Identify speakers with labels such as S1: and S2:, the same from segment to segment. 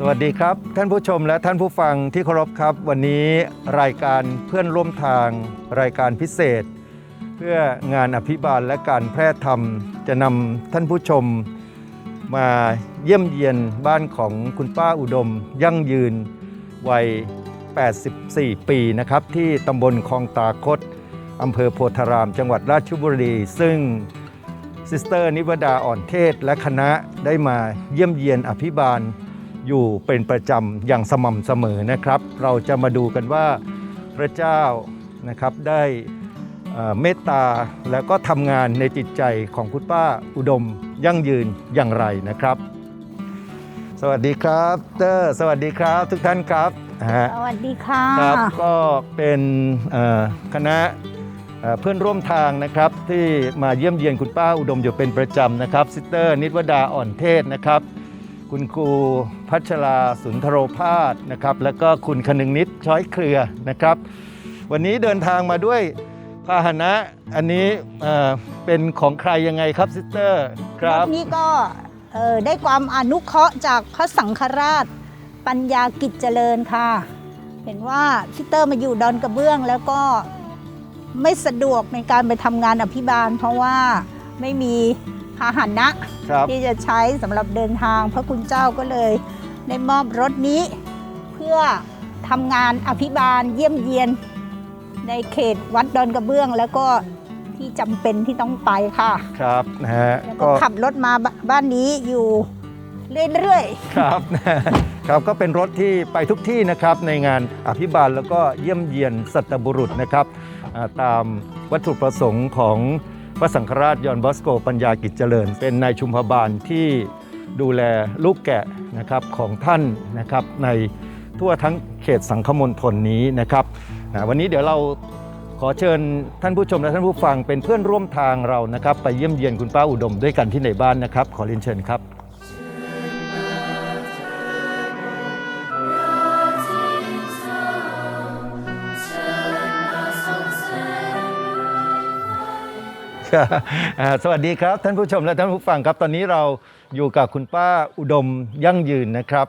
S1: สวัสดีครับ ท่านผู้ชมและท่านผู้ฟังที่เคารพครับ วันนี้รายการเพื่อนร่วมทาง รายการพิเศษ เพื่องานอภิบาลและการแพร่ธรรม จะนำท่านผู้ชม มาเยี่ยมเยียนบ้านของคุณป้าอุดม ยั่งยืนวัย 84 ปีนะครับ ที่ตำบลคลองตาคดอำเภอโพธาราม จังหวัดราชบุรี ซึ่งซิสเตอร์นิวดาอ่อนเทศและคณะได้มาเยี่ยมเยียนอภิบาล อยู่เป็นประจำอย่างสม่ำเสมอนะครับ เราจะมาดูกันว่าพระเจ้านะครับได้เอ่อเมตตาแล้วก็ทำงานในจิตใจของคุณป้าอุดมยั่งยืนอย่างไรนะครับ สวัสดีครับเตอร์สวัสดีครับทุกท่านครับนะฮะ
S2: สวัสดีค่ะ
S1: ครับก็เป็นเอ่อคณะเอ่อเพื่อนร่วมทางนะครับที่มาเยี่ยมเยียนคุณป้าอุดมอยู่เป็นประจำนะครับซิสเตอร์นิตวดาอ่อนเทศนะครับ คุณครูพัชราสุนทรโรพาสนะครับ แล้วก็คุณคนึงนิดช้อยเครือนะครับ วันนี้เดินทางมาด้วยพาหนะอันนี้เเป็นของใครยังไงครับซิสเตอร์ค
S2: รั
S1: บ
S2: นี้ก็ได้ความอนุเคราะห์จากพระสังฆราช ปัญญากิจเจริญค่ะ เห็นว่าซิสเตอร์มาอยู่ดอนกระเบื้องแล้วก็ไม่สะดวกในการไปทำงานอภิบาล เพราะว่าไม่มี พาหนะ
S1: ครับ
S2: ที่จะใช้สำหรับเดินทาง พระคุณเจ้าก็เลยได้มอบรถนี้ เพื่อทำงานอภิบาลเยี่ยมเยียน ในเขตวัดดอนกระเบื้อง แล้วก็ที่จำเป็นที่ต้องไปค่ะ
S1: ครับนะฮะ
S2: แล้วก็ขับรถมาบบ้านนี้อยู่เรื่อย
S1: ครับครับก็เป็นรถที่ไปทุกที่นะครับในงานอภิบาลแล้วก็เยี่ยมเยียนสัตบุรุษนะครับอ่าตามวัตถุประสงค์ของ พระสังฆราชยอนบอสโก ปัญญากิจเจริญ เป็นนายชุมพบาลที่ดูแลลูกแกะนะครับของท่านนะครับในทั่วทั้งเขตสังคมณฑลนี้นะครับวันนี้เดี๋ยวเราขอเชิญท่านผู้ชมและท่านผู้ฟังเป็นเพื่อนร่วมทางเรานะครับ ไปเยี่ยมเยียนคุณป้าอุดมด้วยกันที่ในบ้านนะครับ ขอเรียนเชิญครับ สวัสดีครับ ท่านผู้ชมและท่านผู้ฟังครับ ตอนนี้เราอยู่กับคุณป้าอุดมยั่งยืนนะครับ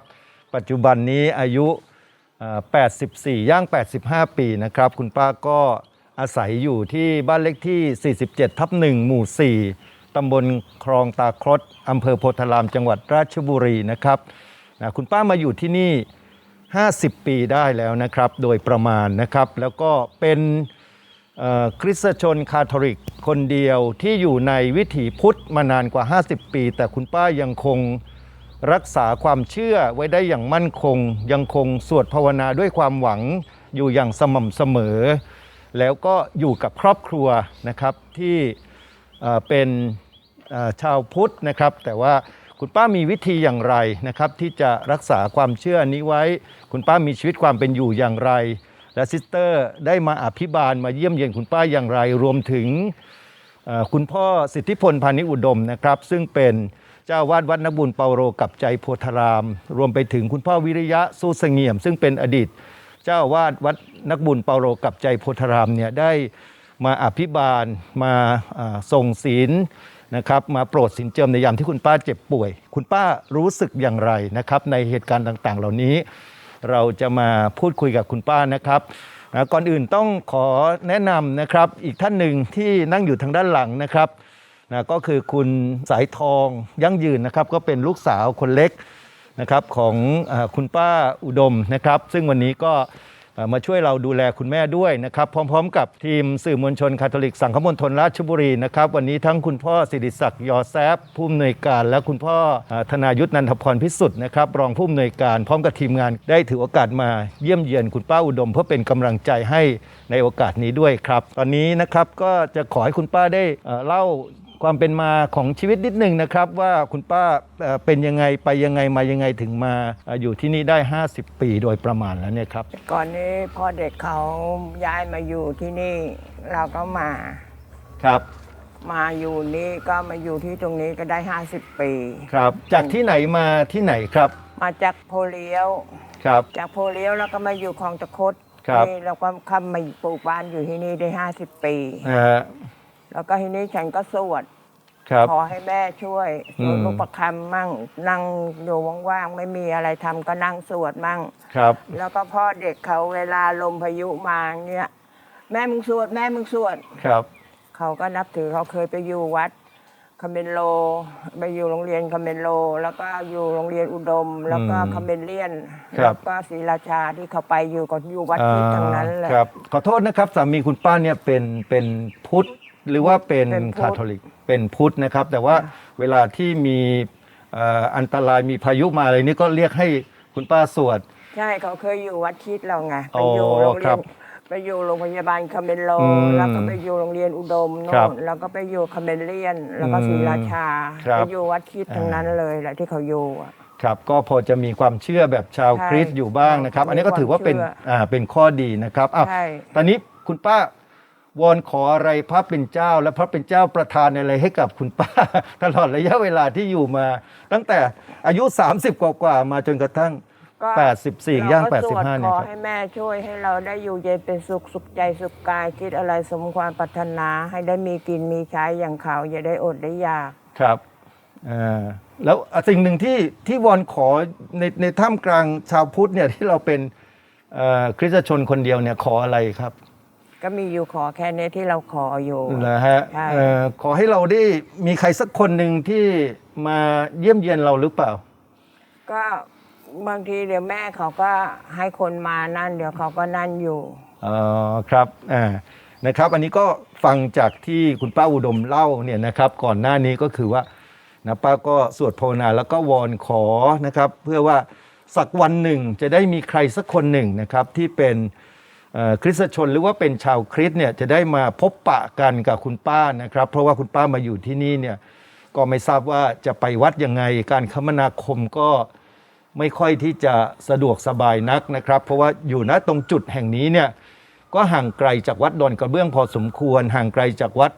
S1: ปัจจุบันนี้อายุ 84 ย่าง 85 ปีนะครับ คุณป้าก็อาศัยอยู่ที่บ้านเลขที่ 47 ทับ 1 หมู่ 4 ตำบลคลองตาครดอำเภอโพธาราม จังหวัดราชบุรีนะครับนะคุณป้ามาอยู่ที่นี่ 50 ปีได้แล้วนะครับ โดยประมาณนะครับ แล้วก็เป็น คริสตชนคาทอลิกคนเดียวที่อยู่ในวิถีพุทธมานานกว่า 50 ปี แต่คุณป้ายังคงรักษาความเชื่อไว้ได้อย่างมั่นคง ยังคงสวดภาวนาด้วยความหวังอยู่อย่างสม่ำเสมอ แล้วก็อยู่กับครอบครัวนะครับที่เป็นชาวพุทธนะครับ แต่ว่าคุณป้ามีวิธีอย่างไรนะครับ ที่จะรักษาความเชื่อนี้ไว้ คุณป้ามีชีวิตความเป็นอยู่อย่างไร และซิสเตอร์ได้มาอภิบาลมาเยี่ยมเยียนคุณป้าอย่างไร รวมถึงคุณพ่อสิทธิพลพานิอุดมนะครับ ซึ่งเป็นเจ้าวาดวัดนบุญเปาโรกับใจโพธาราม รวมไปถึงคุณพ่อวิริยะสู้เสงี่ยม ซึ่งเป็นอดีต เจ้าวาดวัดนักบุญเปาโรกับใจโพธารามเนี่ยได้มาอภิบาลมาอ่าส่งศีลนะครับมาโปรดสินเจิมในยามที่คุณป้าเจ็บป่วย คุณป้ารู้สึกอย่างไรนะครับในเหตุการณ์ต่างๆ เหล่านี้ เราจะมาพูดคุยกับคุณป้านะครับนะก่อนอื่นต้องขอแนะนำนะครับ อีกท่านหนึ่งที่นั่งอยู่ทางด้านหลังนะครับนะก็คือคุณสายทองยั่งยืนนะครับ ก็เป็นลูกสาวคนเล็กนะครับของอคุณป้าอุดมนะครับ ซึ่งวันนี้ก็ มาช่วยเราดูแลคุณแม่ด้วยนะครับ พร้อมๆ กับทีมสื่อมวลชนคาทอลิกสังคมณฑลราชบุรีนะครับ วันนี้ทั้งคุณพ่อสิริศักดิ์ยอแซฟผู้อำนวยการ และคุณพ่อธนายุทธนันทพรพิสุทธิ์นะครับรองผู้อำนวยการ พร้อมกับทีมงานได้ถือโอกาสมาเยี่ยมเยียนคุณป้าอุดม เพื่อเป็นกำลังใจให้ในโอกาสนี้ด้วยครับ ตอนนี้นะครับก็จะขอให้คุณป้าได้เล่า ความเป็นมาของชีวิตนิดหนึ่งนะครับ ว่าคุณป้าเอ่อเป็นยังไงไปยังไงมายังไงถึงมาเอ่ออยู่ที่นี่ได้ 50 ปีโดยประมาณแล้วเนี่ยครับ
S3: ก่อนนี้พ่อเด็กเขาย้ายมาอยู่ที่นี่เราก็มา
S1: ครับ
S3: มาอยู่นี่ก็มาอยู่ที่ตรงนี้ก็ได้ 50 ปี
S1: ครับ จากที่ไหนมาที่ไหนครับ
S3: มาจากโพเลี้ยว
S1: ครับ
S3: จากโพเลี้ยวแล้วก็มาอยู่คลองตะคด
S1: ครับ
S3: นี่เราก็เข้ามาปลูกบ้านอยู่ที่นี่ได้ 50 ปี
S1: นะฮะ
S3: แล้วก็ที่นี้ฉันก็สวด
S1: ครับ
S3: ขอให้แม่ช่วย
S1: อื
S3: สวด
S1: ม
S3: ลูกประคำมั่ง นั่งอยู่ว่างๆ ไม่มีอะไรทำก็นั่งสวดมั่ง
S1: ครับ
S3: แล้วก็พ่อเด็กเขาเวลาลมพายุมาเนี่ย แม่มึงสวดแม่มึงสวด
S1: ครับ
S3: เขาก็นับถือเขาเคยไปอยู่วัดคาเมนโล ไปอยู่โรงเรียนคาเมนโล แล้วก็อยู่โรงเรียนอุดม แล้วก็
S1: อืม
S3: คาเมนเลียน
S1: ครั
S3: แล้
S1: บ
S3: วก็ศรีราชาที่เขาไปอยู่ก็อยู่วัดที่ทั้งนั้นแหละ
S1: ครับ ขอโทษนะครับสามีคุณป้าเนี่ยเป็นเป็นพุทธ หรือว่าเป็น
S3: เป็นพุทธ
S1: คาทอลิกเป็นพุทธนะครับ แต่ว่าเวลาที่มีเอ่ออันตรายมีพายุมาอะไรนี่ก็เรียกให้คุณป้าสวด
S3: ใช่เขาเคยอยู่วัดคิดเราไง
S1: อ๋
S3: ไป
S1: อ
S3: อยู่โรงเรี
S1: ครั
S3: ยน
S1: บ
S3: ไปอยู่โรงพยาบาลคาเมนโล
S1: อืม
S3: แล้วก็ไปอยู่โรงเรียนอุดมโน่
S1: ครับ
S3: นแล้วก็ไปอยู่คาเมนเลียน แล้วก็
S1: อืม
S3: ศรีราชา
S1: ครับ
S3: ไปอยู่วัดคิดทั้งนั้นเลยแหละที่เขาอยู่อะ
S1: ครับก็พอจะมีความเชื่อแบบชาว
S3: ใช่
S1: คริสต์อยู่บ้างนะครับอันนี้ก็ถือว่าเป็น
S3: มีความเชื่อ
S1: อ่าเป็นข้อดีนะครับอ้าว
S3: ใช่
S1: ตอนนี้คุณป้า วอนขออะไรพระเป็นเจ้า และพระเป็นเจ้าประทานอะไรให้กับคุณป้า ตลอดระยะเวลาที่อยู่มา ตั้งแต่อายุ 30 กว่าๆมาจนกระทั่ง
S3: ก็
S1: 84ย่าง
S3: เรก็สวด
S1: 85 เนี่
S3: ข
S1: ย
S3: อ
S1: ครับ
S3: ให้แม่ช่วยให้เราได้อยู่เย็นเป็นสุขสุขใจสุขกายคิดอะไรสมความปรารถนาให้ได้มีกินมีใช้อย่างเขาอย่าได้อดได้อยาก
S1: ครับอ่าแล้วสิ่งหนึ่งที่ที่วอนขอในในท่ามกลางชาวพุทธเนี่ยที่เราเป็นเอ่อคริสตชนคนเดียวเนี่ยขออะไรครับ
S3: ก็มีอยู่ขอแค่นี้ที่เราขออยู่
S1: นะฮะ
S3: ใช่
S1: เอ่อขอให้เราได้มีใครสักคนหนึ่งที่มาเยี่ยมเยียนเราหรือเปล่า
S3: ก็บางทีเดี๋ยวแม่เขาก็ให้คนมานั่น เดี๋ยวเขาก็นั่นอยู่
S1: อ๋อครับอ่านะครับ อันนี้ก็ฟังจากที่คุณป้าอุดมเล่าเนี่ยนะครับ ก่อนหน้านี้ก็คือว่านะป้าก็สวดภาวนาแล้วก็วอนขอนะครับ เพื่อว่าสักวันหนึ่งจะได้มีใครสักคนหนึ่งนะครับที่เป็นเอ่อ คริสตชนหรือว่าเป็นชาวคริสต์เนี่ยจะได้มาพบปะกันกับคุณป้านะครับ เพราะว่าคุณป้ามาอยู่ที่นี่เนี่ยก็ไม่ทราบว่าจะไปวัดยังไง การคมนาคมก็ไม่ค่อยที่จะสะดวกสบายนักนะครับ เพราะว่าอยู่ณตรงจุดแห่งนี้เนี่ยก็ห่างไกลจากวัดดอนกระเบื้องพอสมควร ห่างไกลจากวัด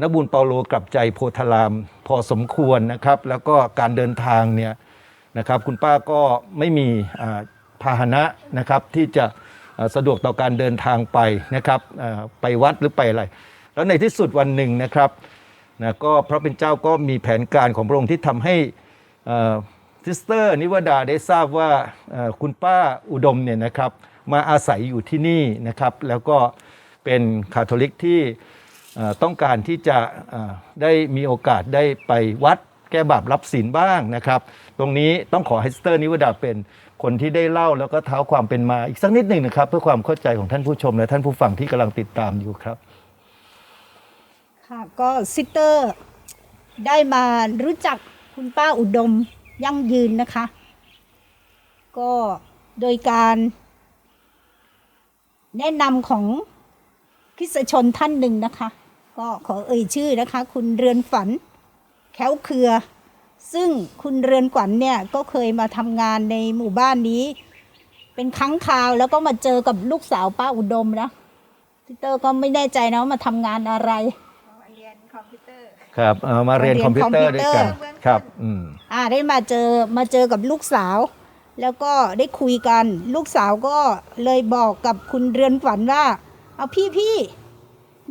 S1: นบุญเปาโลกลับใจโพธาราม พอสมควรนะครับ แล้วก็การเดินทางเนี่ยนะครับคุณป้าก็ไม่มีพาหนะนะครับที่จะ สะดวกต่อการเดินทางไปนะครับไปวัดหรือไปอะไร แล้วในที่สุดวันหนึ่งนะครับนะก็พระเป็นเจ้าก็มีแผนการของพระองค์ที่ทำให้ซิสเตอร์นิวดาได้ทราบว่าคุณป้าอุดมเนี่ยนะครับมาอาศัยอยู่ที่นี่นะครับ แล้วก็เป็นคาทอลิกที่ต้องการที่จะได้มีโอกาสได้ไปวัดแก้บาปรับศีลบ้างนะครับ ตรงนี้ต้องขอให้ซิสเตอร์นิวดาเป็น คนที่ได้เล่าแล้วก็เท้าความเป็นมาอีกสักนิดหนึ่งนะครับ เพื่อความเข้าใจของท่านผู้ชมและท่านผู้ฟังที่กำลังติดตามอยู่ครับ
S2: ค่ะก็ซิสเตอร์ ได้มารู้จักคุณป้าอุดมยั่งยืนนะคะ ก็โดยการแนะนำของคริสชนท่านหนึ่งนะคะ ก็ขอเอ่ยชื่อนะคะ คุณเรือนฝัน แค้วเครือ ซึ่งคุณเรือนขวัญเนี่ยก็เคยมาทำงานในหมู่บ้านนี้ เป็นครั้งคราวแล้วก็มาเจอกับลูกสาวป้าอุดมนะซิสเตอร์ก็ไม่แน่ใจนะว่ามาทำงานอะไร
S4: เรียนคอมพิวเตอร์
S1: ครับเอ่อมาเรียน
S2: มาเรียน
S1: คอมพิวเตอร์ด้วยกัน
S2: คอมพิวเตอร์
S1: ครับอืม
S2: อ่าได้มาเจอมาเจอกับลูกสาว แล้วก็ได้คุยกัน ลูกสาวก็เลยบอกกับคุณเรือนฝันว่า เอาพี่พี่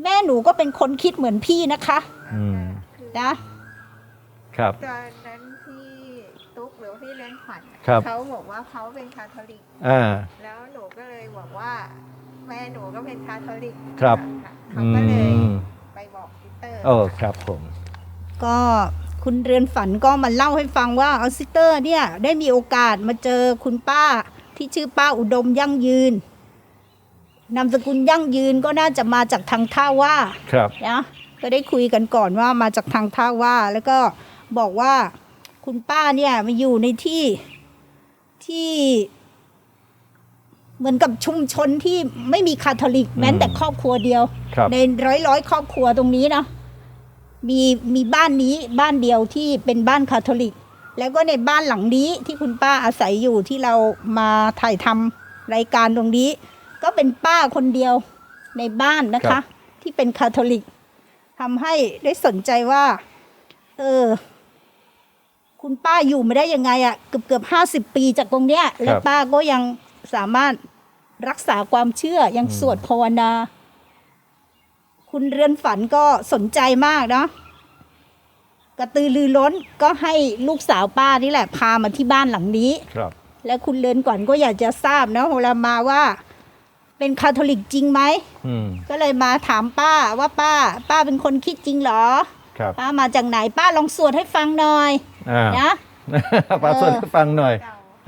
S2: แม่หนูก็เป็นคนคิดเหมือนพี่นะคะ
S1: อืม
S2: นะ ครับ
S4: ตอนนั้นพี่ตุ๊กหรือว่าพี่เรนขวัญ
S1: ครับ
S4: เขาบอกว่าเขาเป็นคาทอลิก
S1: อ่า
S4: แล้วหนูก็เลยบอกว่า แม่หนูก็เป็นคาทอลิก
S1: ครับะอื
S4: เขาก็เลย
S1: ม
S4: ไปบอกพีเตอร์
S1: โอ้ครับผม
S2: ก็คุณเรือนฝันก็มาเล่าให้ฟังว่าเอาซิสเตอร์เนี่ยได้มีโอกาสมาเจอคุณป้าที่ชื่อป้าอุดมยั่งยืนนามสกุลยั่งยืนก็น่าจะมาจากทางท่าว่า
S1: ครับ
S2: นะก็ได้คุยกันก่อนว่ามาจากทางท่าว่าแล้วก็ บอกว่าคุณป้าเนี่ยมาอยู่ในที่ที่เหมือนกับชุมชนที่ไม่มีคาทอลิกแม้แต่ครอบครัวเดียว
S1: ครับ
S2: ในร้อยร้อยๆครอบครัวตรงนี้นะมีมีบ้านนี้บ้านเดียวที่เป็นบ้านคาทอลิก แล้วก็ในบ้านหลังนี้ที่คุณป้าอาศัยอยู่ที่เรามาถ่ายทำรายการตรงนี้ ก็เป็นป้าคนเดียวในบ้านนะ
S1: ครั
S2: คะ
S1: บ
S2: ที่เป็นคาทอลิกทำให้ได้สนใจว่า เออ คุณป้าอยู่มาได้ยังไงอะเกือบเกือบห้าสิบปีจากตรงเนี้ย และป้าก็ยังสามารถรักษาความเชื่อยังสวดภาวนา คุณเรือนฝันก็สนใจมากเนาะกระตือรือร้นก็ให้ลูกสาวป้านี่แหละ พามาที่บ้านหลังนี้
S1: ครับ
S2: แล้วคุณเรือนก่อนก็อยากจะทราบนะเวลามาว่าเป็นคาทอลิกจริงไหม
S1: อืม
S2: ก็เลยมาถามป้าว่าป้า ป้าเป็นคนคิดจริงเหรอ
S1: ครับ
S2: ป้ามาจากไหนป้าลองสวดให้ฟังหน่อย
S1: อ่า
S2: นะ
S1: ป้าสวดให้ฟังหน่อย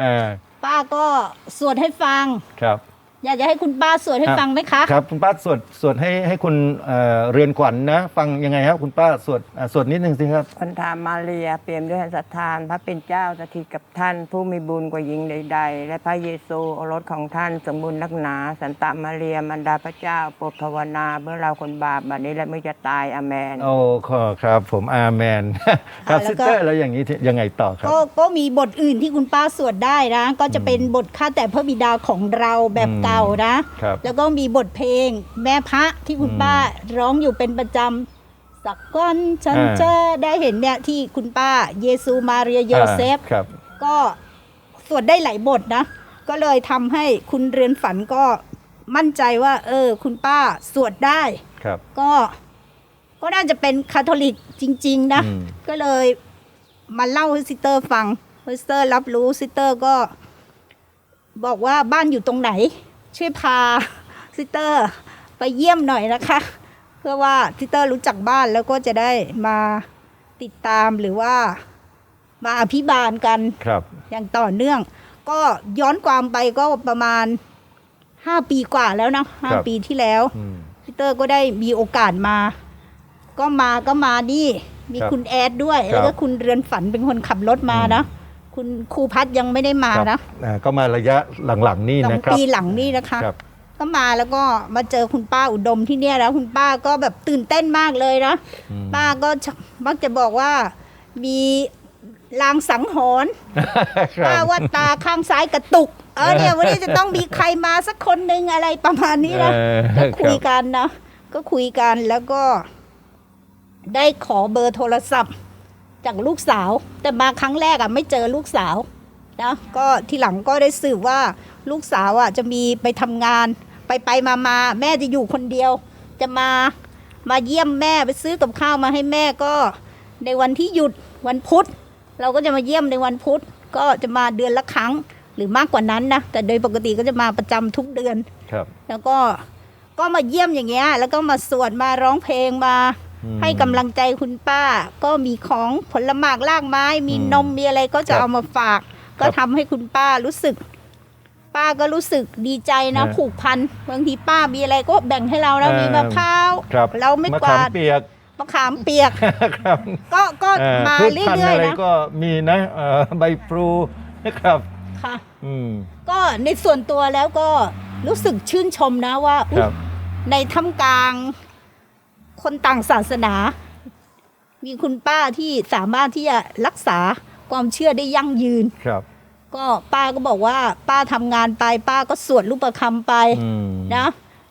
S1: อ่า
S2: ป้าก็สวดให้ฟัง
S1: ครับ
S2: อยากจะให้คุณป้าสวดให้
S1: อะ
S2: ฟังไหมคะ
S1: ครับคุณป้าสวดสวดให้ให้คุณเอ่อเรือนขวัญนะ ฟังยังไงครับคุณป้าสวดอะสวดนิดนึงสิครับ
S3: พันธามาเรียเปี่ยมด้วยศรัทธานพระเป็นเจ้าสถิตกับท่าน ผู้มีบุญกว่าหญิงใด ๆ และพระเยซูโอรสของท่านสมบูรณ์นักหนา สันตะมาเรียมันดาพระเจ้าโปรดภาวนาเมื่อเราคนบาปบัดนี้และเมื่อจะตายอาเมน
S1: โอ้ขอครับผมอาเมนครับ
S2: อะแล้ว
S1: ซิส
S2: ก็
S1: เตอร์แล้วอย่างนี้ที่ยังไงต่อครับ
S2: ก็ก็มีบทอื่นที่คุณป้าสวดได้นะ ก็จะเป็นบทข้าแต่พระบิดาของเราแบบ
S1: อืม
S2: เก่านะ
S1: ครับ
S2: แล้วก็มีบทเพลงแม่พระที่คุณ
S1: อืม
S2: ป้าร้องอยู่เป็นประจำสักก้อนฉัน
S1: อ่า
S2: จะได้เห็นเนี่ยที่คุณป้าเยซูมาเรียโยเซฟ
S1: อ่าครับ
S2: ก็สวดได้หลายบทนะ ก็เลยทำให้คุณเรือนฝันก็มั่นใจว่า เออ คุณป้าสวดได้
S1: ครับ
S2: ก็ก็น่าจะเป็นคาทอลิกจริง ๆ นะ
S1: อืม
S2: ก็เลยมาเล่าให้ซิสเตอร์ฟังซิสเตอร์รับรู้ซิสเตอร์ก็ บอกว่าบ้านอยู่ตรงไหน ช่วยพาซิสเตอร์ไปเยี่ยมหน่อยนะคะ เพื่อว่าซิสเตอร์รู้จักบ้านแล้วก็จะได้มาติดตามหรือว่ามาอภิบาลกัน
S1: ครับ
S2: อย่างต่อเนื่อง ก็ย้อนความไปก็ประมาณห้าปีกว่าแล้วนะห้า
S1: ครับ
S2: ปีที่แล้ว
S1: อืม
S2: พีเตอร์ก็ได้มีโอกาสมา ก็มาก็มานี่ มี
S1: ครับ
S2: คุณแอดด้วย
S1: ครับ
S2: แล้วก็คุณเรือนฝันเป็นคนขับรถมานะ คุณครูพัดยังไม่ได้มา
S1: ครับ
S2: นะ
S1: อ่าก็มาระยะหลังๆนี่
S2: สอง
S1: นะครับ
S2: ปีหลังนี่นะคะ
S1: ครับ
S2: ก็มาแล้วก็มาเจอคุณป้าอุดมที่เนี่ยแล้วคุณป้าก็แบบตื่นเต้นมากเลยนะ
S1: อืม
S2: ป้าก็มักจะบอกว่ามีลางสังหรณ์
S1: ครับ
S2: ป้าว่าตาข้างซ้ายกระตุก เออเนี่ยวันนี้จะต้องมีใครมาสักคนหนึ่งอะไรประมาณนี้นะ
S1: เออ
S2: ก็คุย
S1: รับ
S2: กันนะ ก็คุยกันแล้วก็ ได้ขอเบอร์โทรศัพท์ จากลูกสาว แต่มาครั้งแรกอะไม่เจอลูกสาวนะก็ทีหลังก็ได้สืบว่าลูกสาวอะจะมีไปทำงาน ไปไปมามาแม่จะอยู่คนเดียว จะมามาเยี่ยมแม่ไปซื้อกับข้าวมาให้แม่ก็ในวันที่หยุดวันพุธ เราก็จะมาเยี่ยมในวันพุธ ก็จะมาเดือนละครั้งหรือมากกว่านั้นนะแต่โดยปกติก็จะมาประจำทุกเดือน
S1: ครับ
S2: แล้วก็ก็มาเยี่ยมอย่างเงี้ยแล้วก็มาสวดมาร้องเพลงมา
S1: อืม
S2: ให้กำลังใจคุณป้า ก็มีของผลหมากลากไม้ มี
S1: อืม
S2: นมมีอะไรก็จะ
S1: ครับ
S2: เอามาฝาก ก็
S1: ครับ
S2: ทำให้คุณป้ารู้สึก ป้าก็รู้สึกดีใจนะ
S1: ฮะ
S2: ผูกพันบางทีป้ามีอะไรก็แบ่งให้เราแล้ว
S1: เอ่อ
S2: มีมะพร้าว
S1: ครับ
S2: เราไม่
S1: มะ
S2: กวา
S1: ขาม
S2: ด
S1: เปียก
S2: มะขามเปียก
S1: ครับ
S2: ก็ก็
S1: เอ่อ
S2: มา
S1: พืช
S2: เรื่
S1: พันธุ์
S2: อย
S1: อะไร
S2: ๆนะ
S1: ก็มีนะเอ่อใบพลูนะครับ
S2: ค่ะ
S1: อืม
S2: ก็ในส่วนตัวแล้วก็รู้สึกชื่นชมนะว่าอุ๊
S1: ค
S2: ย
S1: รับ
S2: ในท่ามกลาง คนต่างศาสนา มีคุณป้าที่สามารถที่จะรักษาความเชื่อได้ยั่งยืน
S1: ครับ
S2: ก็ป้าก็บอกว่า ป้าทำงานไป ป้าก็สวดรูปคำไป
S1: อืม
S2: นะ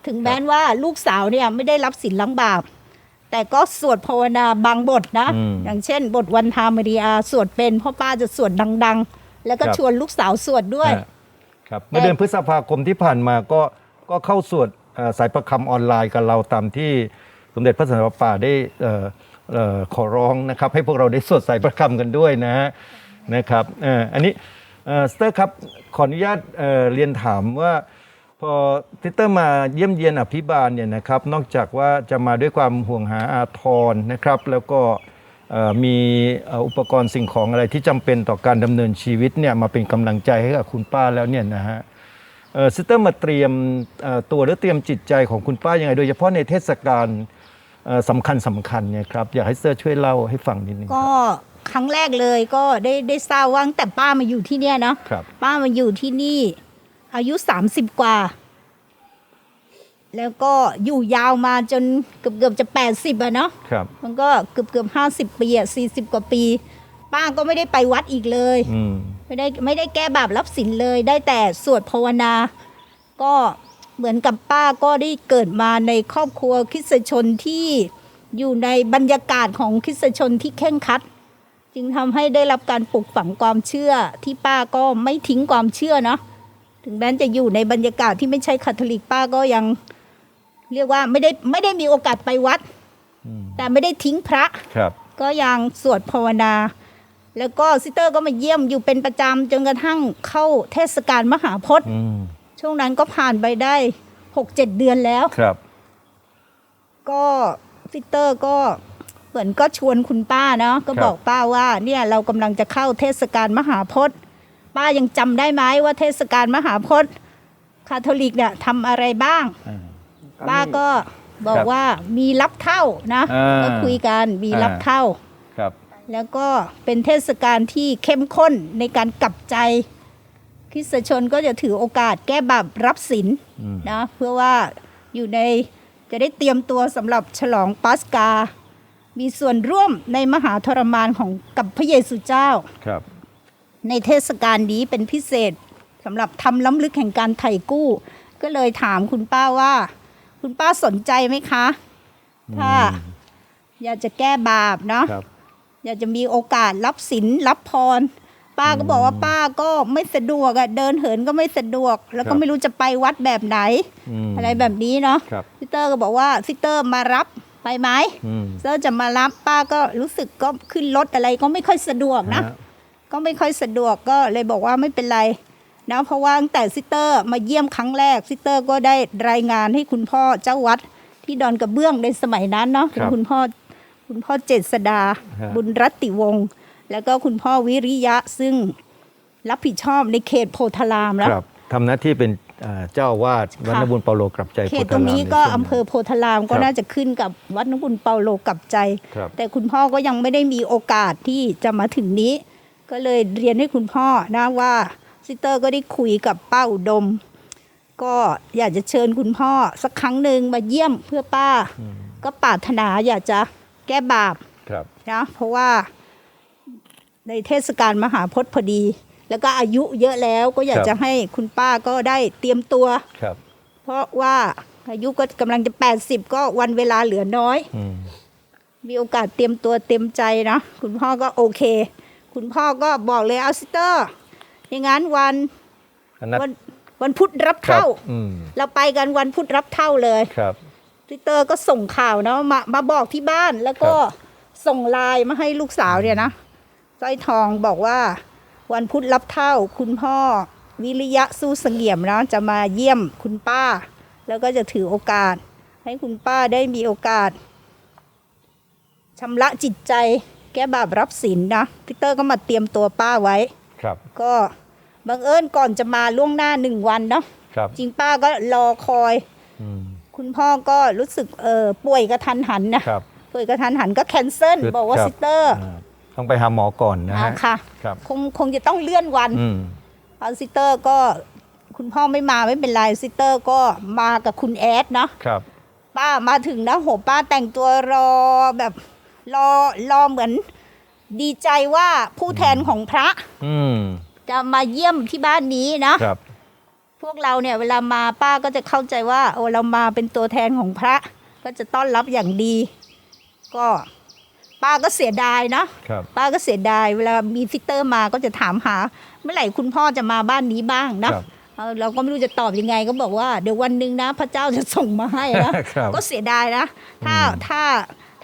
S2: ถึงแม้ว่าลูกสาวเนี่ยไม่ได้รับศีลล้างบาปแต่ก็สวดภาวนาบางบทนะ
S1: อืม
S2: อย่างเช่น บทวันธามริยาสวดเป็นเพราะป้าจะสวดดัง ๆ แล้วก็
S1: ครับ
S2: ชวนลูกสาวสวดด้วย
S1: ฮะครับเมื่อเดือนพฤษภาคมที่ผ่านมาก็ก็เข้าสวดเอ่อสายประคำออนไลน์กับเราตามที่ สมเด็จพระสันตะปาปาได้ขอร้องนะครับให้พวกเราได้สวดสายประคำกันด้วยนะฮะนะครับอ,อันนี้สเตอร์ครับขออนุญาตเเรียนถามว่าพอทิเตอร์มาเยี่ยมเยียนอภิบาลเนี่ยนะครับนอกจากว่าจะมาด้วยความห่วงหาอาทรนะครับ แล้วก็มีอุปกรณ์สิ่งของอะไรที่จำเป็นต่อการดำเนินชีวิตเนี่ยมาเป็นกำลังใจให้กับคุณป้าแล้วเนี่ยนะฮะซิสเตอร์มาเตรียมตัวหรือเตรียมจิตใจของคุณป้ายังไง โดยเฉพาะในเทศกาล สำคัญสำคัญเนี่ยครับอยากให้ซิสเตอร์ช่วยเล่าให้ฟังนิดนึงค
S2: ก็
S1: รับ
S2: ครั้งแรกเลยก็ได้ได้ทราบว่าตั้งแต่ป้ามาอยู่ที่เนี่ยเนาะ
S1: ครับ
S2: ป้ามาอยู่ที่นี่ อายุ30กว่า แล้วก็อยู่ยาวมาจนเกือบเกือบจะ80อะเนาะ
S1: ครับ
S2: มันก็เกือบเกือบห้าสิบปีอะสี่สิบกว่าปี ป้าก็ไม่ได้ไปวัดอีกเลย
S1: อืม
S2: ไม่ได้ไม่ได้แก้บาปรับสินเลยได้แต่สวดภาวนา ก็ เหมือนกับป้าก็ได้เกิดมาในครอบครัวคริสตชนที่อยู่ในบรรยากาศของคริสตชนที่เข่งครัด จึงทำให้ได้รับการปลูกฝังความเชื่อที่ป้าก็ไม่ทิ้งความเชื่อเนาะถึงแม้จะอยู่ในบรรยากาศที่ไม่ใช่คาทอลิกป้าก็ยัง เรียกว่าไม่ได้ไม่ได้มีโอกาสไปวัด
S1: อืม
S2: แต่ไม่ได้ทิ้งพระ
S1: ครับ
S2: ก็ยังสวดภาวนา แล้วก็ซิสเตอร์ก็มาเยี่ยมอยู่เป็นประจำจนกระทั่งเข้าเทศกาลมหาพจน์
S1: อืม
S2: ช่วงนั้นก็ผ่านไปได้หกเจ็ดเดือนแล้ว
S1: ครับ
S2: ก็ซิสเตอร์ก็เหมือนก็ชวนคุณป้าเนาะก็
S1: ครับ
S2: บอกป้าว่า เนี่ยเรากำลังจะเข้าเทศกาลมหาพจน์ ป้ายังจำได้ไหมว่าเทศกาลมหาพจน์ คาทอลิกเนี่ยทำอะไรบ้าง
S1: อ่า
S2: ป้าก็บอก
S1: ครับ
S2: ว่ามีรับเท่านะ
S1: อ่า
S2: ก็คุยกันมีรับ
S1: อ่า
S2: เท่า
S1: ครับ
S2: แล้วก็เป็นเทศกาลที่เข้มข้นในการกลับใจ คริสตชนก็จะถือโอกาสแก้บาปรับศีล
S1: อืม
S2: นะเพื่อว่าอยู่ในจะได้เตรียมตัวสำหรับฉลองปัสกา มีส่วนร่วมในมหาทรมานของกับพระเยซูเจ้า
S1: ครับ
S2: ในเทศกาลนี้เป็นพิเศษสำหรับทำล้ำลึกแห่งการไถ่กู้ ก็เลยถามคุณป้าว่า คุณป้าสนใจไหมคะ ถ้าอยากจะแก้บาปเนาะ
S1: ครับ
S2: อยากจะมีโอกาสรับศีลรับพร ป้าก็บอกว่าป้าก็ไม่สะดวกอะเดินเหินก็ไม่สะดวก แล้ว
S1: ค
S2: ก็
S1: รับ
S2: ไม่รู้จะไปวัดแบบไหน
S1: ม
S2: อะไรแบบนี้เนาะ
S1: ครับ
S2: ซิสเตอร์ก็บอกว่าซิสเตอร์มารับไปไหม
S1: อืม
S2: ซิสเตอร์จะมารับป้าก็รู้สึกก็ขึ้นรถอะไรก็ไม่ค่อยสะดวกนะ
S1: ฮะ
S2: ก็ไม่ค่อยสะดวกก็เลยบอกว่าไม่เป็นไรนะเพราะว่าตั้งแต่ซิสเตอร์มาเยี่ยมครั้งแรกซิสเตอร์ก็ได้รายงานให้คุณพ่อเจ้าวัดที่ดอนกระเบื้องในสมัยนั้นเนาะเป็นคุณพ่อคุณพ่อเจษดาบุญรัตติวงศ์ แล้วก็คุณพ่อวิริยะซึ่งรับผิดชอบในเขตโพธารามแล้ว
S1: ครับทำหน้าที่เป็นอ่าเจ้าอาวาดวัดนบุญเปาโลกลับใจ
S2: เขต
S1: โพ
S2: ต
S1: ธาราม
S2: รงนี้ก็
S1: ใช่วง
S2: อำเภอโพธารามก็
S1: ครับ
S2: น่าจะขึ้นกับวัดนบุญเปาโลกับใจ
S1: ครับ
S2: แต่คุณพ่อก็ยังไม่ได้มีโอกาสที่จะมาถึงนี้ ก็เลยเรียนให้คุณพ่อนะว่าซิสเตอร์ก็ได้คุยกับป้าอุดม ก็อยากจะเชิญคุณพ่อสักครั้งหนึ่งมาเยี่ยมเพื่อป้า ก็ปรารถนาอยากจะแก้บาป
S1: ครับ
S2: นะเพราะว่า ในเทศกาลมหาพจน์พอดี แล้วก็อายุเยอะแล้วก็อยาก
S1: ครับ
S2: จะให้คุณป้าก็ได้เตรียมตัว
S1: ครับ
S2: เพราะว่าอายุก็กำลังจะ 80 ก็วันเวลาเหลือน้อย
S1: อืม
S2: มีโอกาสเตรียมตัวเตรียมใจนะ คุณพ่อก็โอเค คุณพ่อก็บอกเลยเอาซิสเตอร์อย่างนั้นวัน
S1: อันนั้น
S2: วันวันพุธรับ
S1: ครับ
S2: เท่า
S1: อืม
S2: เราไปกันวันพุธรับเท่าเลย
S1: ครับ
S2: ซิสเตอร์ก็ส่งข่าวเนาะมามาบอกที่บ้านแล้วก็
S1: ครับ
S2: ส่งไลน์มาให้ลูกสาวเนี่ยนะ สร้อยทองบอกว่าวันพุธรับเท่าคุณพ่อวิริยะสู้เสงี่ยมนะจะมาเยี่ยมคุณป้า แล้วก็จะถือโอกาส ให้คุณป้าได้มีโอกาสชำระจิตใจแก้บาปรับศีลนะทิเตอร์ก็มาเตรียมตัวป้าไว้
S1: ครับ
S2: ก็บังเอิญก่อนจะมาล่วงหน้าหนึ่งวันเนาะ
S1: ครับ
S2: จริงป้าก็รอคอย
S1: อืม
S2: คุณพ่อก็รู้สึกเออป่วยกระทันหันนะครับป่วยกระทันหันก็แคนเซิล
S1: คือ
S2: บอกว่า
S1: ครับ
S2: ซิสเตอร์
S1: อ่า ต้องไปหาหมอก่อนนะ
S2: อ่า
S1: ฮะ
S2: ค่ะ
S1: ครับ
S2: คงคงจะต้องเลื่อนวัน
S1: อืม
S2: เอาซิสเตอร์ก็คุณพ่อไม่มาไม่เป็นไรซิสเตอร์ก็มากับคุณแอดเนาะ
S1: ครับ
S2: ป้ามาถึงนะโหป้าแต่งตัวรอแบบรอรอเหมือน ดีใจว่าผู้แทนของพระ
S1: อืม
S2: จะมาเยี่ยมที่บ้านนี้นะ
S1: ครับ
S2: พวกเราเนี่ยเวลามาป้าก็จะเข้าใจว่า โอ้เรามาเป็นตัวแทนของพระ ก็จะต้อนรับอย่างดี ก็ ป้าก็เสียดายเนาะ
S1: ครับ
S2: ป้าก็เสียดายเวลามีซิสเตอร์มาก็จะถามหา เมื่อไหร่คุณพ่อจะมาบ้านนี้บ้างนะครับเออเราก็ไม่รู้จะตอบยังไงก็บอกว่าเดี๋ยววันหนึ่งนะ พระเจ้าจะส่งมาให้นะครับก็เสียดายนะ ถ้า
S1: อืม
S2: ถ้า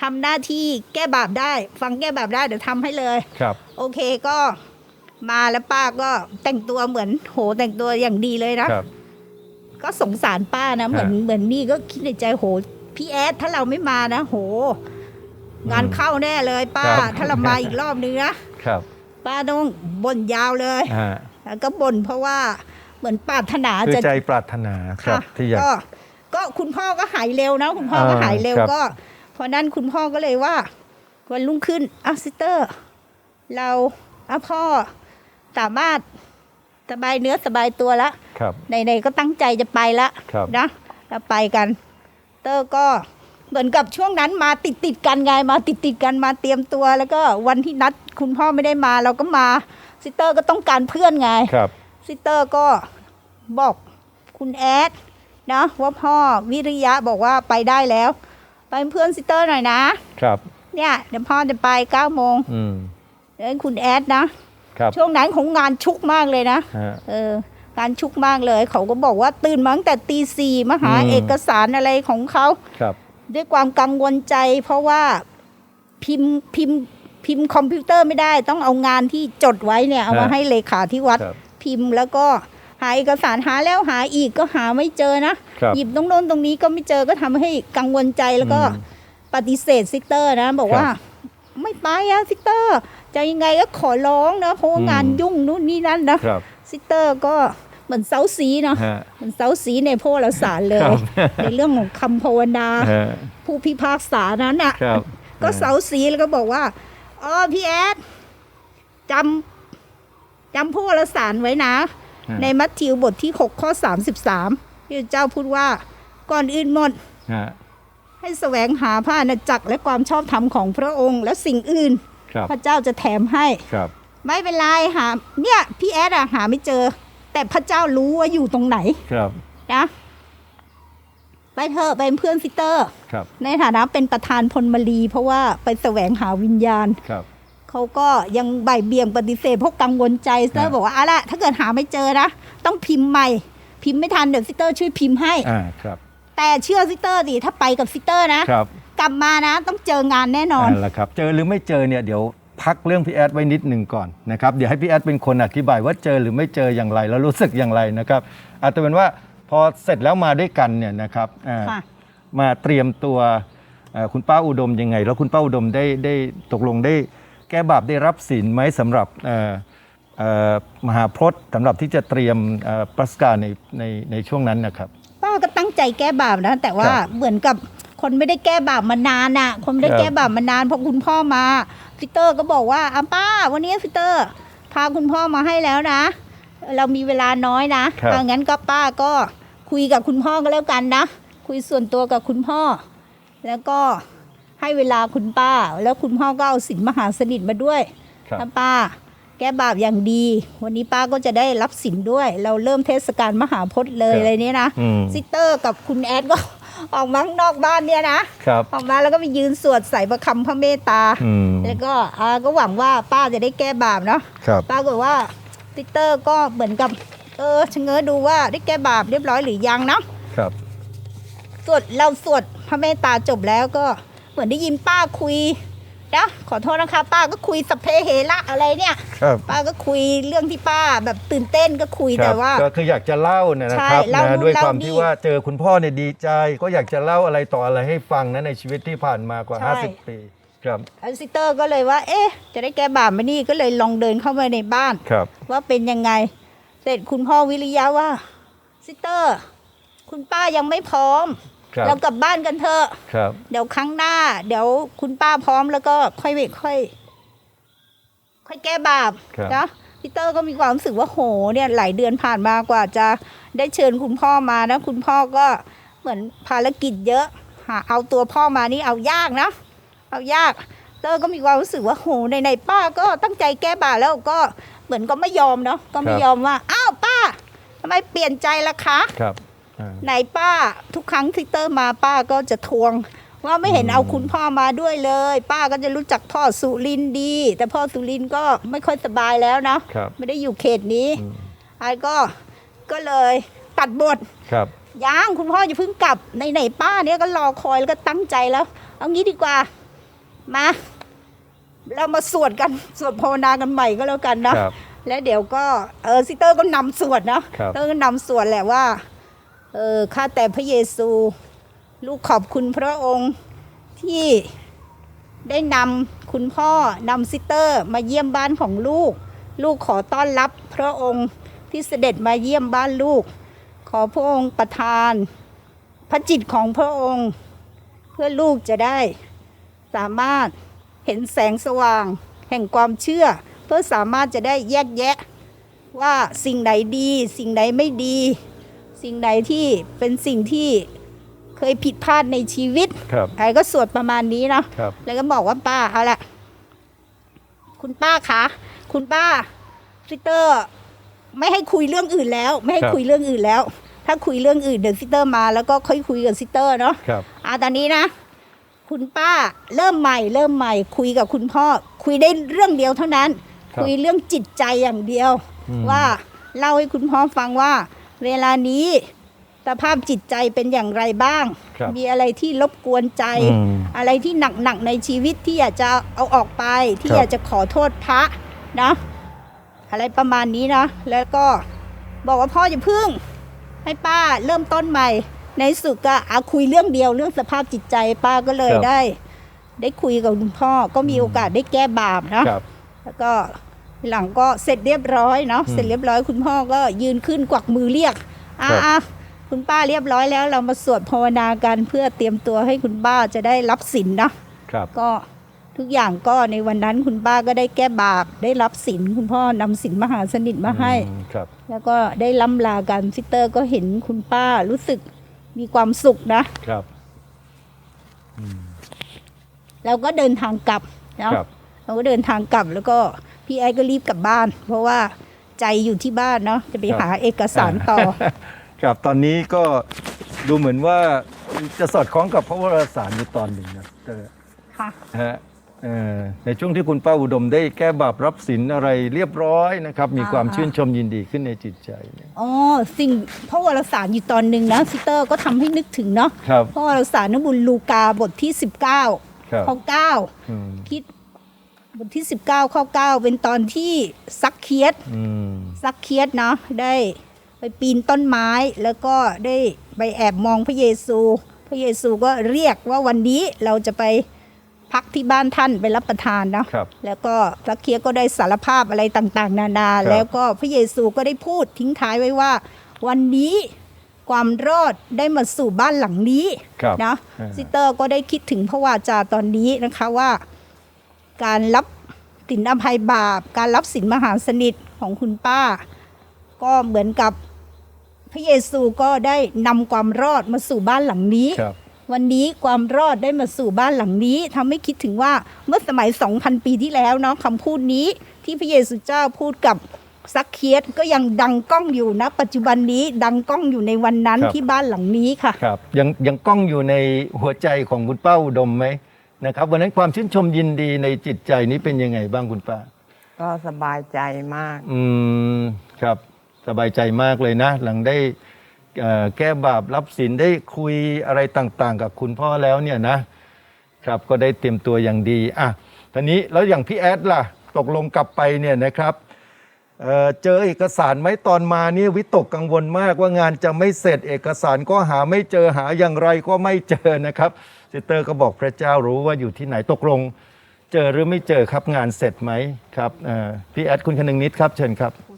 S2: ทำหน้าที่แก้บาปได้ ฟังแก้บาปได้เดี๋ยวทำให้เลย
S1: ครับ
S2: โอเคก็มาแล้วป้าก็แต่งตัวเหมือนโหแต่งตัวอย่างดีเลยนะ
S1: ครับ
S2: ก็สงสารป้านะเหมือน
S1: ฮะ
S2: เหมือนนี่ก็คิดในใจโหพี่แอดถ้าเราไม่มานะ โห งานเข้าแน่เลยป้า
S1: ครับ
S2: ถ้าเรามาอีกรอบนึงนะครับป้าต้องบ่นยาวเลย
S1: อ่า
S2: แล้วก็บ่นเพราะว่าเหมือนปรารถนา
S1: คือ
S2: จะ
S1: ใจปรารถนาครับ
S2: ค่ะ
S1: ที่อยาก
S2: ก็ก็คุณพ่อก็หายเร็วนะ คุณพ่อก็
S1: อ่า
S2: หายเร็ว
S1: ครับ
S2: ก็เพราะนั้นคุณพ่อก็เลยว่า วันรุ่งขึ้นอะซิสเตอร์ เราอะพ่อสามารถสบายเนื้อสบายตัวแล้ว
S1: ครับ
S2: ไหนๆก็ตั้งใจจะไปละ
S1: ครับ
S2: นะเราไปกัน เตอร์ก็ เหมือนกับช่วงนั้นมาติดติดๆกันไงมาติดติดๆกันมาเตรียมตัว แล้วก็วันที่นัดคุณพ่อไม่ได้มา เราก็มาซิสเตอร์ก็ต้องการเพื่อนไง
S1: ครับ
S2: ซิสเตอร์ก็บอกคุณแอดนะว่าพ่อวิริยะบอกว่าไปได้แล้ว ไปเป็นเพื่อนซิสเตอร์หน่อยนะ
S1: ครับ
S2: เนี่ยเดี๋ยวพ่อจะไปเก้าโมง
S1: อืม
S2: เดี๋ยวให้คุณแอดนะ
S1: ครับ
S2: ช่วงนั้นของงานชุกมากเลยนะ
S1: ฮะ
S2: เอองานชุกมากเลย เขาก็บอกว่าตื่นมาตั้งแต่ตีสี่มาหา
S1: อืม
S2: เอกสารอะไรของเขา
S1: ครับ
S2: ด้วยความกังวลใจ เพราะว่าพิมพ์พิมพ์พิมพ์คอมพิวเตอร์ไม่ได้ ต้องเอางานที่จดไว้เนี่ย เอามา
S1: ฮะ
S2: ให้เลขาที่วัด
S1: ครับ
S2: พิมพ์แล้วก็หาเอกสารหาแล้วหาอีกก็หาไม่เจอนะ
S1: ครับ
S2: หยิบตรงโน้นตรงนี้ก็ไม่เจอก็ทำให้กังวลใจแล้วก็
S1: อืม
S2: ปฏิเสธซิสเตอร์นะ บอก
S1: ครับ
S2: ว่า ไม่ไปอะซิสเตอร์ จะยังไงก็ขอร้องนะเพราะว่า
S1: อืม
S2: งานยุ่งนู่นนี่นั่นนะครับซิสเตอร์ก็ เหมือนเซาซีเนาะ
S1: ฮะ
S2: เหมือนเซาซีในโพลสารเล
S1: ครั
S2: ย
S1: บ
S2: ในเรื่องของคำภาวนา
S1: ฮะ
S2: ผู้พิพากษานั้นน่ะ
S1: ครับ
S2: ก็เสาสีแล้วก็บอกว่าอ๋อพี่แอดจำจำผู้วรสารไว้นะ
S1: ฮะ
S2: ในมัทธิวบทที่ 6 ข้อ 33ที่พระเจ้าพูดว่าก่อนอื่นหมด
S1: ฮะ
S2: ให้แสวงหาพระอาณาจักรและความชอบธรรมของพระองค์และสิ่งอื่น
S1: ครับ
S2: พระเจ้าจะแถมให้
S1: ครับ
S2: ไม่เป็นไรหา เนี่ย พี่แอดอะหาไม่เจอ แต่พระเจ้ารู้ว่าอยู่ตรงไหน
S1: ครับ
S2: นะไปเถอะเป็นเพื่อนซิสเตอร์
S1: ครับ
S2: ในฐานะเป็นประธานพลมลีเพราะว่าไปแสวงหาวิญญาณ
S1: ครับ
S2: เขาก็ยังบ่ายเบี่ยงปฏิเสธเพราะกังวลใจซิสเตอ
S1: ครั
S2: ร์
S1: บ
S2: บอกว่าอะละถ้าเกิดหาไม่เจอนะต้องพิมพ์ใหม่ พิมพ์ไม่ทันเดี๋ยวซิสเตอร์ช่วยพิมพ์ให้
S1: อ่าครับ
S2: แต่เชื่อซิสเตอร์ดิถ้าไปกับซิสเตอร์นะ
S1: ครับ
S2: กลับมานะต้องเจองานแน่นอน
S1: นั่นแหละครับ เจอหรือไม่เจอเนี่ยเดี๋ยว พักเรื่องพี่แอดไว้นิดหนึ่งก่อนนะครับเดี๋ยวให้พี่แอดเป็นคนอธิบายว่าเจอหรือไม่เจออย่างไร แล้วรู้สึกอย่างไรนะครับอาจจะเป็นว่าพอเสร็จแล้วมาด้วยกันเนี่ยนะครับอ่า
S2: ค่ะ
S1: มาเตรียมตัวเอ่อคุณป้าอุดมยังไง แล้วคุณป้าอุดมได้ได้ตกลงได้แก้บาปได้รับศีลไหมสำหรับเอ่อเอ่อมหาพรตสำหรับที่จะเตรียมเอ่อปรัสกาในในในช่วงนั้นนะครับ
S2: ป้าก็ตั้งใจแก้บาปนะ แต่ว่า
S1: ครับ
S2: เหมือนกับคนไม่ได้แก้บาปมานานน่ะ คนไม่ได้
S1: ครับ
S2: แก้บาปมานานเพราะคุณพ่อมา ซิสเตอร์ก็บอกว่าอะป้า วันนี้ซิสเตอร์ พาคุณพ่อมาให้แล้วนะ เรามีเวลาน้อยนะครับ เอางั้นก็ป้าก็คุยกับคุณพ่อก็แล้วกันนะ คุยส่วนตัวกับคุณพ่อ แล้วก็ให้เวลาคุณป้า แล้วคุณพ่อก็เอาสินมหาสนิทมาด้วย
S1: ครับ
S2: ถ้าป้า แก้บาปอย่างดี วันนี้ป้าก็จะได้รับสินด้วย เราเริ่มเทศกาลมหาพจน์เลย
S1: ครับ
S2: อะไรเนี้ยนะ
S1: อืม
S2: ซิสเตอร์กับคุณแอดก็ ออกมาข้างนอกบ้านเนี่ยนะ
S1: ครับ
S2: ออกมาแล้วก็ไปยืนสวดใส่ประคำพระเมตตา
S1: อืม
S2: แล้วก็อาก็หวังว่าป้าจะได้แก้บาปเนาะ
S1: ครับ
S2: ป้าก็บอกว่าซิสเตอร์ก็เหมือนกับ เออชะเง้อดูว่าได้แก้บาปเรียบร้อยหรือยังเนาะ
S1: ครับ
S2: สวดเราสวดพระเมตตาจบแล้วก็เหมือนได้ยินป้าคุย นะขอโทษนะคะ ป้าก็คุยสพเพเหระอะไรเนี่ย
S1: ครับ
S2: ป้าก็คุยเรื่องที่ป้าแบบตื่นเต้นก็คุย
S1: ค
S2: แต่
S1: รับ
S2: ว่า
S1: ก็คืออยากจะเล่าเนี่ยนะครับ
S2: ใช่เล่า
S1: นะ
S2: นู่น
S1: ด้วย
S2: เล่า
S1: ความ
S2: นี่
S1: ที่ว่าเจอคุณพ่อเนี่ยดีใจ ก็อยากจะเล่าอะไรต่ออะไรให้ฟังนะในชีวิตที่ผ่านมากว่า
S2: ใช่
S1: 50 ปีครับ
S2: อันซิสเตอร์ก็เลยว่า เอ๊ะ จะได้แก้บาปไหมนี่ก็เลยลองเดินเข้ามาในบ้าน
S1: ครับ
S2: ว่าเป็นยังไง เสร็จคุณพ่อวิริยะว่าซิสเตอร์ คุณป้ายังไม่พร้อม
S1: ครับ
S2: เรากลับบ้านกันเถอะ
S1: ครับ
S2: เดี๋ยวครั้งหน้า เดี๋ยวคุณป้าพร้อมแล้วก็ค่อยไปค่อย ค่อยแก้บาป
S1: ครับ
S2: นะพีเตอร์ก็มีความรู้สึกว่าโห เนี่ยหลายเดือนผ่านมากว่าจะได้เชิญคุณพ่อมานะคุณพ่อก็เหมือนภารกิจเยอะหาเอาตัวพ่อมานี่เอายากนะ เอายากเตอร์ก็มีความรู้สึกว่าโหในในๆป้าก็ตั้งใจแก้บาปแล้วก็เหมือนก็ไม่ยอมเนาะก็ไม่ยอมว่าอ้าวป้าทำไมเปลี่ยนใจล่ะคะ
S1: ครับอ่า
S2: ไหนป้าทุกครั้งที่เตอร์มาป้าก็จะทวง ว่าไม่เห็น
S1: อืม
S2: เอาคุณพ่อมาด้วยเลย ป้าก็จะรู้จักพ่อสุรินทร์ดี แต่พ่อสุรินทร์ก็ไม่ค่อยสบายแล้วนะครับไม่ได้อยู่เขตนี้
S1: อืม
S2: ไอ้ก็ก็เลยตัดบท
S1: ครับ
S2: ยังคุณพ่ออย่าเพิ่งกลับในไหนๆป้าเนี่ยก็รอคอยแล้วก็ตั้งใจแล้ว เอางี้ดีกว่ามา เรามาสวดกันสวดภาวนากันใหม่ก็แล้วกันนะ
S1: ครับ
S2: แล้วเดี๋ยวก็เออซิสเตอร์ก็นำสวดนะครับเตอร์ก็นำสวดแหละว่า เออข้าแต่พระเยซู ลูกขอบคุณพระองค์ที่ได้นำคุณพ่อนำซิสเตอร์มาเยี่ยมบ้านของลูก ลูกขอต้อนรับพระองค์ที่เสด็จมาเยี่ยมบ้านลูก ขอพระองค์ประทาน พระจิตของพระองค์ เพื่อลูกจะได้สามารถเห็นแสงสว่าง แห่งความเชื่อ เพื่อสามารถจะได้แยกแยะ ว่าสิ่งไหนดี สิ่งไหนไม่ดี สิ่งไหนที่เป็นสิ่งที่เคยผิดพลาดในชีวิต
S1: ครับ
S2: ไอ้ก็สวดประมาณนี้เนาะ
S1: ครับ
S2: แล้วก็บอกว่าป้าเอาละคุณป้าคะคุณป้าซิสเตอร์ ไม่ให้คุยเรื่องอื่นแล้ว ไม่ให้
S1: ครับ
S2: คุยเรื่องอื่นแล้ว ถ้าคุยเรื่องอื่นเดี๋ยวซิสเตอร์มาแล้วก็ค่อยคุยกับซิสเตอร์เนาะ
S1: ครับ
S2: อะตอนนี้นะ คุณป้าเริ่มใหม่ เริ่มใหม่ คุยกับคุณพ่อ คุยได้เรื่องเดียวเท่านั้น
S1: ครับ
S2: คุยเรื่องจิตใจอย่างเดียว
S1: อืม
S2: ว่าเล่าให้คุณพ่อฟังว่า เวลานี้สภาพจิตใจเป็นอย่างไรบ้าง
S1: ครับ
S2: มีอะไรที่รบกวนใจ
S1: อืม
S2: อะไรที่หนักๆในชีวิตที่อยากจะเอาออกไป ที่
S1: ครับ
S2: อยากจะขอโทษพระนะอะไรประมาณนี้นะแล้วก็บอกว่าพ่ออย่าพึ่ง ให้ป้าเริ่มต้นใหม่ ในสุดก็อาคุยเรื่องเดียวเรื่องสภาพจิตใจป้าก็เลย
S1: ครับ
S2: ได้ ได้คุยกับคุณพ่อก็มีโอกาสได้แก้บาปนะ
S1: ครับ
S2: แล้วก็ หลังก็เสร็จเรียบร้อยเนาะ
S1: อืม
S2: เสร็จเรียบร้อยคุณพ่อก็ยืนขึ้นกวักมือเรียกอะ
S1: ครับ
S2: อะคุณป้าเรียบร้อยแล้วเรามาสวดภาวนากันเพื่อเตรียมตัวให้คุณป้าจะได้รับศีลเนาะ
S1: ครับ
S2: ก็ทุกอย่างก็ในวันนั้นคุณป้าก็ได้แก้บาปได้รับศีลคุณพ่อนำศีลมหาสนิทมาให้
S1: อืมครับ
S2: แล้วก็ได้ล่ำลากันซิสเตอร์ก็เห็นคุณป้ารู้สึกมีความสุขนะ
S1: ครับ
S2: แล้วก็เดินทางกลับเนาะ
S1: ครับ
S2: เราก็เดินทางกลับแล้วก็ พี่ไอ้ก็รีบกลับบ้าน เพราะว่าใจอยู่ที่บ้านเนาะจะไป
S1: ครับ
S2: หาเอกสารต่อ
S1: ครับตอนนี้ก็ดูเหมือนว่าจะสอดคล้องกับพระวรสารอยู่ตอนหนึ่งนะเออ
S2: ค่ะ
S1: ฮะเอ่อในช่วงที่คุณป้าอุดมได้แก้บาปรับศีลอะไรเรียบร้อยนะครับ มีความ
S2: อ่า
S1: ชื่นชมยินดีขึ้นในจิตใจเนี่ย
S2: อ๋อสิ่งพระวรสารอยู่ตอนหนึ่งนะซิสเตอร์ก็ทำให้นึกถึงเนาะ
S1: ครับ
S2: พระวรสารนบุญลูกาบทที่ 19
S1: ครับ
S2: ข้อ9
S1: อืม
S2: คิด บทที่ 19 ข้อ 9 เป็นตอนที่ซักเคียส
S1: อืม
S2: ซักเคียสเนาะได้ไปปีนต้นไม้แล้วก็ได้ไปแอบมองพระเยซู พระเยซูก็เรียกว่าวันนี้เราจะไปพักที่บ้านท่านไปรับประทานเนาะ
S1: ครับ
S2: แล้วก็ซักเคียสก็ได้สารภาพอะไรต่าง ๆ นานา
S1: ครับ
S2: แล้วก็พระเยซูก็ได้พูดทิ้งท้ายไว้ว่า วันนี้ความรอดได้มาสู่บ้านหลังนี้
S1: ครับ
S2: นะ
S1: อ่า
S2: ซิสเตอร์ก็ได้คิดถึงพระวาจาตอนนี้นะคะว่า การรับสินอภัยบาป การรับสินมหาสนิทของคุณป้า ก็เหมือนกับพระเยซูก็ได้นำความรอดมาสู่บ้านหลังนี้
S1: ครับ
S2: วันนี้ความรอดได้มาสู่บ้านหลังนี้ทำให้คิดถึงว่าเมื่อสมัย 2,000 ปีที่แล้วเนาะคำพูดนี้ที่พระเยซูเจ้าพูดกับซักเคียสก็ยังดังก้องอยู่นะ ปัจจุบันนี้ดังก้องอยู่ในวันนั้น
S1: ครับ
S2: ที่บ้านหลังนี้ค่ะ
S1: ครับยังยังกล้องอยู่ในหัวใจของคุณป้าอุดมไหม นะครับวันนั้นความชื่นชมยินดีในจิตใจนี้เป็นยังไงบ้างคุณป้า
S3: ก็สบายใจมาก
S1: อืมครับสบายใจมากเลยนะ หลังได้เอ่อแก้บาปรับศีลได้คุยอะไรต่างๆ กับคุณพ่อแล้วเนี่ยนะครับก็ได้เตรียมตัวอย่างดีอะทีนี้แล้วอย่างพี่แอดล่ะ ตกลงกลับไปเนี่ยนะครับเอ่อเจอเอกสารไหมตอนมานี่วิตกกังวลมากว่างานจะไม่เสร็จเอกสารก็หาไม่เจอหาอย่างไรก็ไม่เจอนะครับ ซิสเตอร์ก็บอกพระเจ้ารู้ว่าอยู่ที่ไหนตกลง เจอหรือไม่เจอครับงานเสร็จไหมครับพี่แอดคุณคนึงนิดครับเชิญครับ
S4: คุ